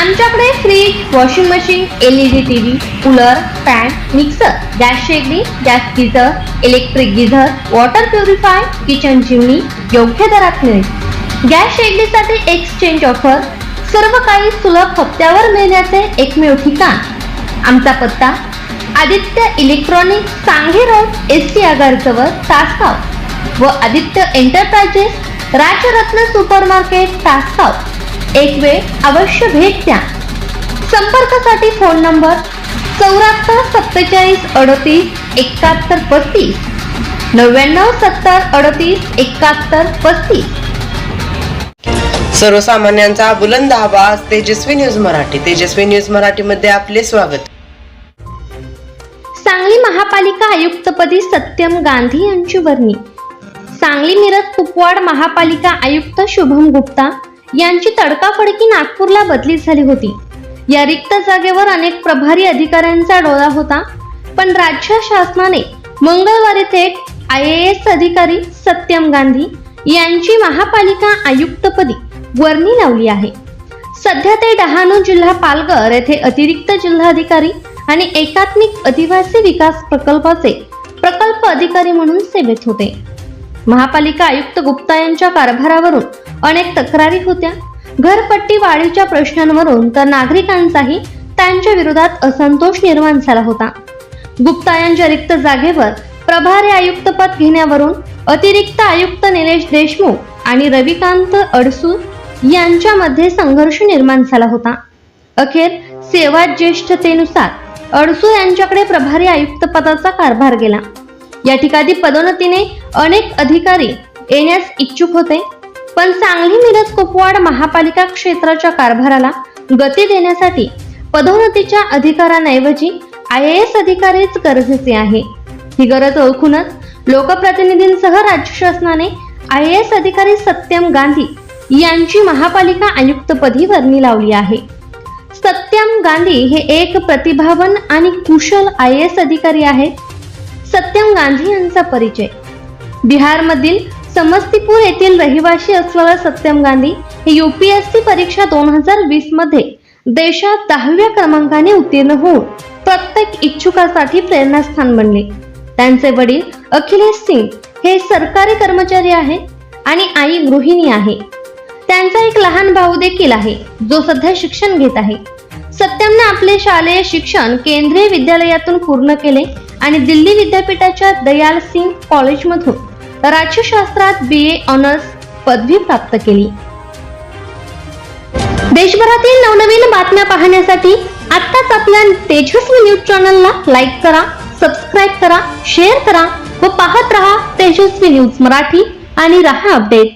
आमच्याकडे fridge washing machine LED TV cooler fan mixer gas शेगडी gas geyser electric geyser water purify kitchen chimney योग्य दरात मिळेल. Gas शेगडीसाठी exchange offer सर्व काही सुलभ हप्त्यावर मिळण्याचे एकमेव ठिकाण. आमचा पत्ता आदित्य इलेक्ट्रॉनिक सांगे रोड एस टी आगारजवळ तासगाव. व Aditya enterprises Rajratna super market Tasgaon. एक वेळ अवश्य भेट द्या. संपर्कासाठी फोन नंबर चौऱ्याहत्तर सत्तेचाळीस अडतीस एकाहत्तर पस्तीस नव्याण्णव सत्तर अडतीस एकाहत्तर पस्तीस. सर्वसामान्यांचा बुलंद आवाज तेजस्वी न्यूज मराठी. तेजस्वी न्यूज मराठी मध्ये आपले स्वागत. सांगली महापालिका आयुक्तपदी सत्यम गांधी यांची वर्णी. सांगली मिरज कुपवाड महापालिका आयुक्त शुभम गुप्ता यांची तडकाफडकी नागपूरला बदली झाली होती. या रिक्त जागेवर अनेक प्रभारी अधिकाऱ्यांचा डोळा होता पण राज्य शासनाने मंगळवारी थेट आय ए एस अधिकारी सत्यम गांधी यांची महापालिका आयुक्तपदी वर्णी लावली आहे. सध्या ते डहाणू जिल्हा पालघर येथे अतिरिक्त जिल्हाधिकारी आणि एकात्मिक आदिवासी विकास प्रकल्पाचे प्रकल्प अधिकारी म्हणून सेवेत होते. महापालिका आयुक्त गुप्ता यांच्या कारभारावरून अनेक तक्रारी होत्या. घरपट्टी वाढीच्या प्रश्नांवरून तर नागरिकांचाही त्यांच्या विरोधात असंतोष निर्माण झाला होता. गुप्ता यांच्या रिक्त जागेवर प्रभारी आयुक्त पद घेण्यावरून अतिरिक्त आयुक्त निलेश देशमुख आणि रविकांत अडसूळ यांच्यामध्ये संघर्ष निर्माण झाला होता. अखेर सेवा ज्येष्ठतेनुसार अडसूळ यांच्याकडे प्रभारी आयुक्त पदाचा कारभार गेला. या ठिकाणी पदोन्नतीने अनेक अधिकारी येण्यास इच्छुक होते. पण सांगली मिरज कुपवाड महापालिका क्षेत्राच्या कारभाराला गती देण्यासाठी पदोन्नतीच्या अधिकारांऐवजी आय ए एस अधिकारीच गरजेचे आहे. ही गरज ओळखूनच लोकप्रतिनिधींसह राज्य शासनाने आय ए एस अधिकारी सत्यम गांधी यांची महापालिका आयुक्तपदी वर्णी लावली आहे. सत्यम गांधी हे एक प्रतिभावन आणि कुशल आय एस अधिकारी आहेत. सत्यम गांधी यांचा परिचय. बिहारमधील समस्तीपूर येथील रहिवासी असलेला सत्यम गांधी हे युपीएससी परीक्षा दोन हजार वीसमध्ये देशात दहाव्या क्रमांकाने उत्तीर्ण होऊन प्रत्येक इच्छुकासाठी प्रेरणास्थान बनले. त्यांचे वडील अखिलेश सिंग हे सरकारी कर्मचारी आहे आणि आई गृहिणी आहे. त्यांचा एक लहान भाऊ देखील आहे जो सध्या शिक्षण घेत आहे. सत्यमने आपले शालेय शिक्षण केंद्रीय विद्यालयातून पूर्ण केले आणि दिल्ली विद्यापीठाच्या दयाल सिंग कॉलेजमधून राज्यशास्त्रात बी ए ऑनर्स पदवी प्राप्त केली. देशभरातील नवनवीन बातम्या पाहण्यासाठी आत्ताच आपल्या तेजस्वी न्यूज चॅनलला लाईक करा सबस्क्राईब करा शेअर करा व पाहत रहा तेजस्वी न्यूज मराठी आणि रहा अपडेट.